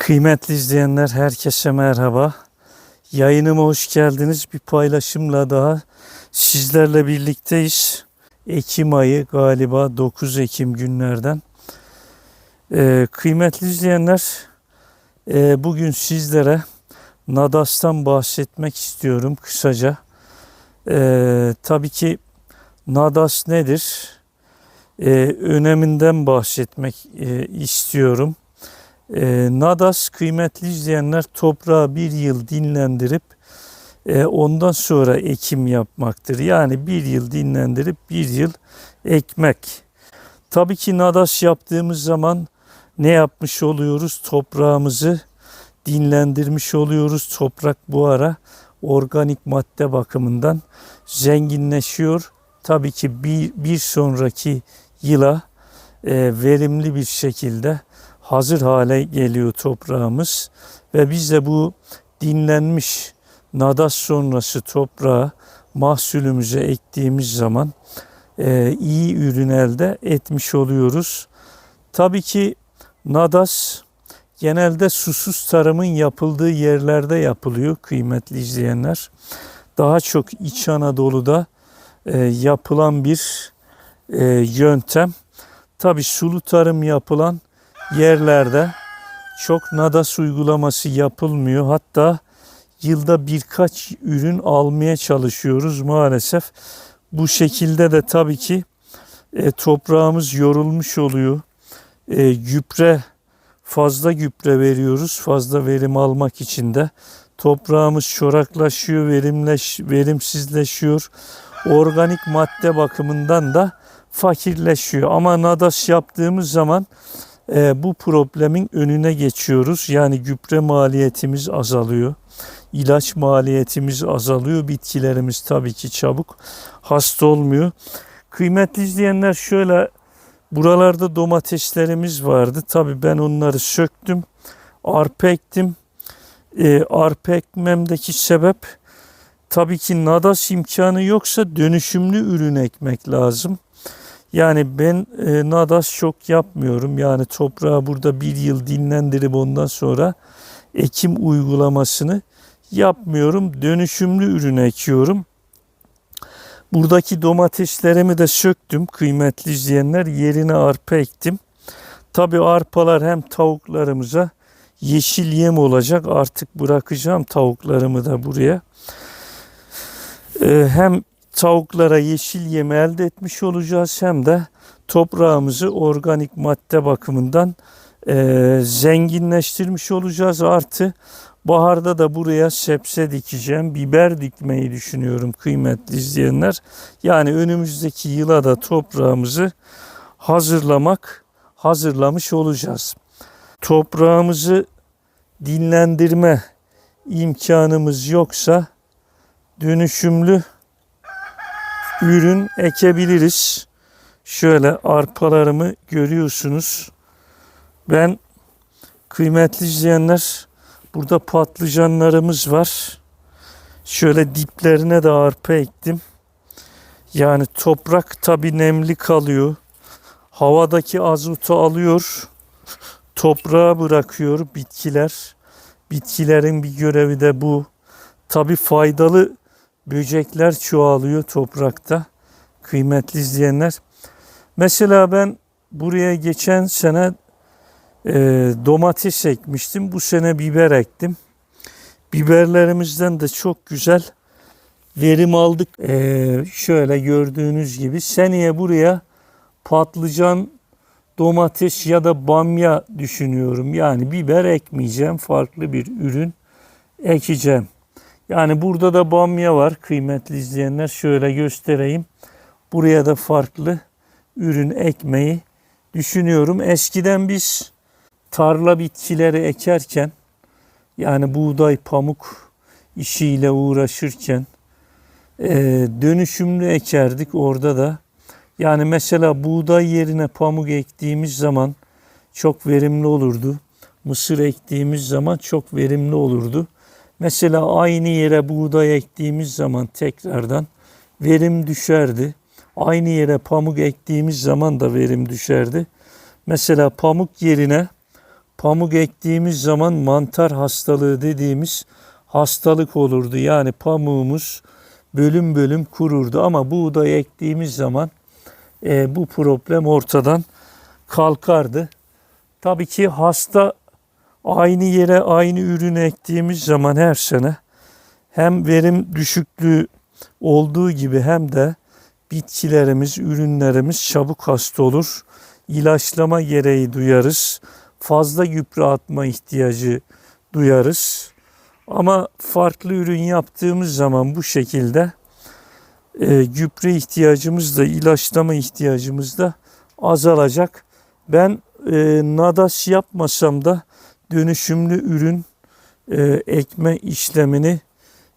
Kıymetli izleyenler herkese merhaba. Yayınıma hoş geldiniz. Bir paylaşımla daha sizlerle birlikteyiz. Ekim ayı galiba 9 Ekim günlerden. Ee, kıymetli izleyenler e, bugün sizlere Nadas'tan bahsetmek istiyorum kısaca. Ee, tabii ki Nadas nedir? Ee, öneminden bahsetmek e, istiyorum. E, Nadas kıymetli izleyenler toprağı bir yıl dinlendirip e, ondan sonra ekim yapmaktır. Yani bir yıl dinlendirip bir yıl ekmek. Tabii ki Nadas yaptığımız zaman ne yapmış oluyoruz? Toprağımızı dinlendirmiş oluyoruz. Toprak bu ara organik madde bakımından zenginleşiyor. Tabii ki bir, bir sonraki yıla e, verimli bir şekilde hazır hale geliyor toprağımız ve biz de bu dinlenmiş nadas sonrası toprağı mahsulümüze ektiğimiz zaman e, iyi ürün elde etmiş oluyoruz. Tabii ki nadas genelde susuz tarımın yapıldığı yerlerde yapılıyor kıymetli izleyenler. Daha çok İç Anadolu'da e, yapılan bir e, yöntem. Tabii sulu tarım yapılan yerlerde çok nadas uygulaması yapılmıyor. Hatta yılda birkaç ürün almaya çalışıyoruz maalesef. Bu şekilde de tabii ki e, toprağımız yorulmuş oluyor. E, gübre fazla gübre veriyoruz. Fazla verim almak için de toprağımız çoraklaşıyor, verimleş, verimsizleşiyor. Organik madde bakımından da fakirleşiyor. Ama nadas yaptığımız zaman e, bu problemin önüne geçiyoruz. Yani gübre maliyetimiz azalıyor. İlaç maliyetimiz azalıyor. Bitkilerimiz tabii ki çabuk hasta olmuyor. Kıymetli izleyenler şöyle buralarda domateslerimiz vardı. Tabii ben onları söktüm. Arpa ektim. E, arpa ekmemdeki sebep tabii ki nadas imkanı yoksa dönüşümlü ürün ekmek lazım. Yani ben e, nadas çok yapmıyorum. Yani toprağı burada bir yıl dinlendirip ondan sonra ekim uygulamasını yapmıyorum. Dönüşümlü ürün ekiyorum. Buradaki domateslerimi de söktüm kıymetli izleyenler. Yerine arpa ektim. Tabi arpalar hem tavuklarımıza yeşil yem olacak. Artık bırakacağım tavuklarımı da buraya. Ee, hem tavuklara yeşil yem elde etmiş olacağız hem de toprağımızı organik madde bakımından e, zenginleştirmiş olacağız. Artı baharda da buraya sebze dikeceğim, biber dikmeyi düşünüyorum kıymetli izleyenler. Yani önümüzdeki yıla da toprağımızı hazırlamak, hazırlamış olacağız. Toprağımızı dinlendirme imkanımız yoksa dönüşümlü ürün ekebiliriz. Şöyle arpalarımı görüyorsunuz. Ben kıymetli izleyenler burada patlıcanlarımız var. Şöyle diplerine de arpa ektim. Yani toprak tabi nemli kalıyor. Havadaki azotu alıyor. Toprağa bırakıyor bitkiler. Bitkilerin bir görevi de bu. Tabi faydalı böcekler çoğalıyor toprakta. Kıymetli izleyenler. Mesela ben buraya geçen sene e, domates ekmiştim. Bu sene biber ektim. Biberlerimizden de çok güzel verim aldık. E, şöyle gördüğünüz gibi seneye buraya patlıcan, domates ya da bamya düşünüyorum. Yani biber ekmeyeceğim. Farklı bir ürün ekeceğim. Yani burada da bamya var kıymetli izleyenler. Şöyle göstereyim. Buraya da farklı ürün ekmeyi düşünüyorum. Eskiden biz tarla bitkileri ekerken yani buğday, pamuk işiyle uğraşırken e, dönüşümlü ekerdik orada da. Yani mesela buğday yerine pamuk ektiğimiz zaman çok verimli olurdu. Mısır ektiğimiz zaman çok verimli olurdu. Mesela aynı yere buğday ektiğimiz zaman tekrardan verim düşerdi. Aynı yere pamuk ektiğimiz zaman da verim düşerdi. Mesela pamuk yerine pamuk ektiğimiz zaman mantar hastalığı dediğimiz hastalık olurdu. Yani pamuğumuz bölüm bölüm kururdu ama buğday ektiğimiz zaman e, bu problem ortadan kalkardı. Tabii ki hasta aynı yere aynı ürünü ektiğimiz zaman her sene hem verim düşüklüğü olduğu gibi hem de bitkilerimiz, ürünlerimiz çabuk hasta olur. İlaçlama gereği duyarız. Fazla gübre atma ihtiyacı duyarız. Ama farklı ürün yaptığımız zaman bu şekilde e, gübre ihtiyacımız da ilaçlama ihtiyacımız da azalacak. Ben e, nadas yapmasam da dönüşümlü ürün e, ekme işlemini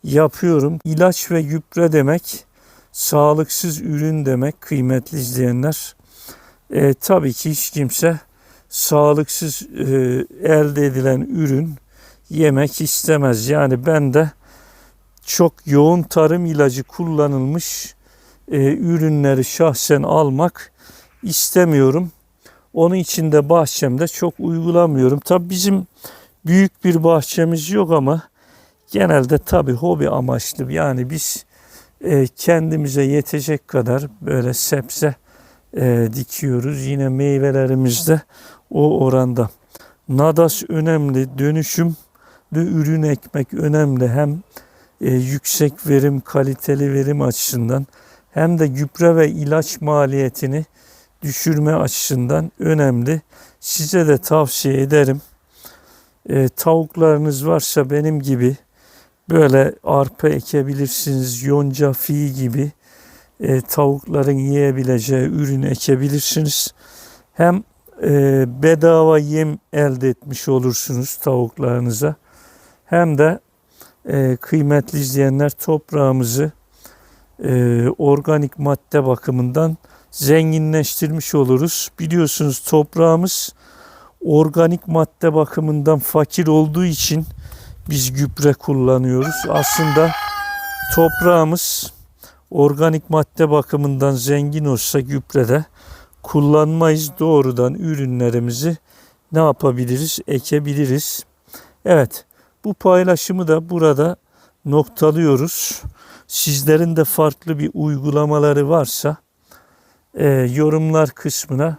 yapıyorum. İlaç ve gübre demek sağlıksız ürün demek kıymetli izleyenler. E, tabii ki hiç kimse sağlıksız e, elde edilen ürün yemek istemez. Yani ben de çok yoğun tarım ilacı kullanılmış e, ürünleri şahsen almak istemiyorum. Onun için de bahçemde çok uygulamıyorum. Tabii bizim büyük bir bahçemiz yok ama genelde tabii hobi amaçlı. Yani biz e, kendimize yetecek kadar böyle sebze e, dikiyoruz. Yine meyvelerimiz de o oranda. Nadas önemli, dönüşümlü ürün ekmek önemli. Hem e, yüksek verim, kaliteli verim açısından hem de gübre ve ilaç maliyetini düşürme açısından önemli. Size de tavsiye ederim. E, tavuklarınız varsa benim gibi böyle arpa ekebilirsiniz. Yonca, fi gibi e, tavukların yiyebileceği ürün ekebilirsiniz. Hem e, bedava yem elde etmiş olursunuz tavuklarınıza. Hem de e, kıymetli izleyenler toprağımızı e, organik madde bakımından zenginleştirmiş oluruz. Biliyorsunuz toprağımız organik madde bakımından fakir olduğu için biz gübre kullanıyoruz. Aslında toprağımız organik madde bakımından zengin olsa gübrede kullanmayız. Doğrudan ürünlerimizi ne yapabiliriz? Ekebiliriz. Evet bu paylaşımı da burada noktalıyoruz. Sizlerin de farklı bir uygulamaları varsa e, yorumlar kısmına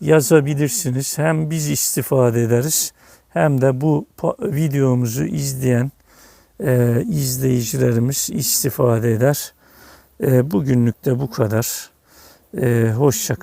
yazabilirsiniz. Hem biz istifade ederiz hem de bu videomuzu izleyen e, izleyicilerimiz istifade eder. E, bugünlük de bu kadar. E, hoşça.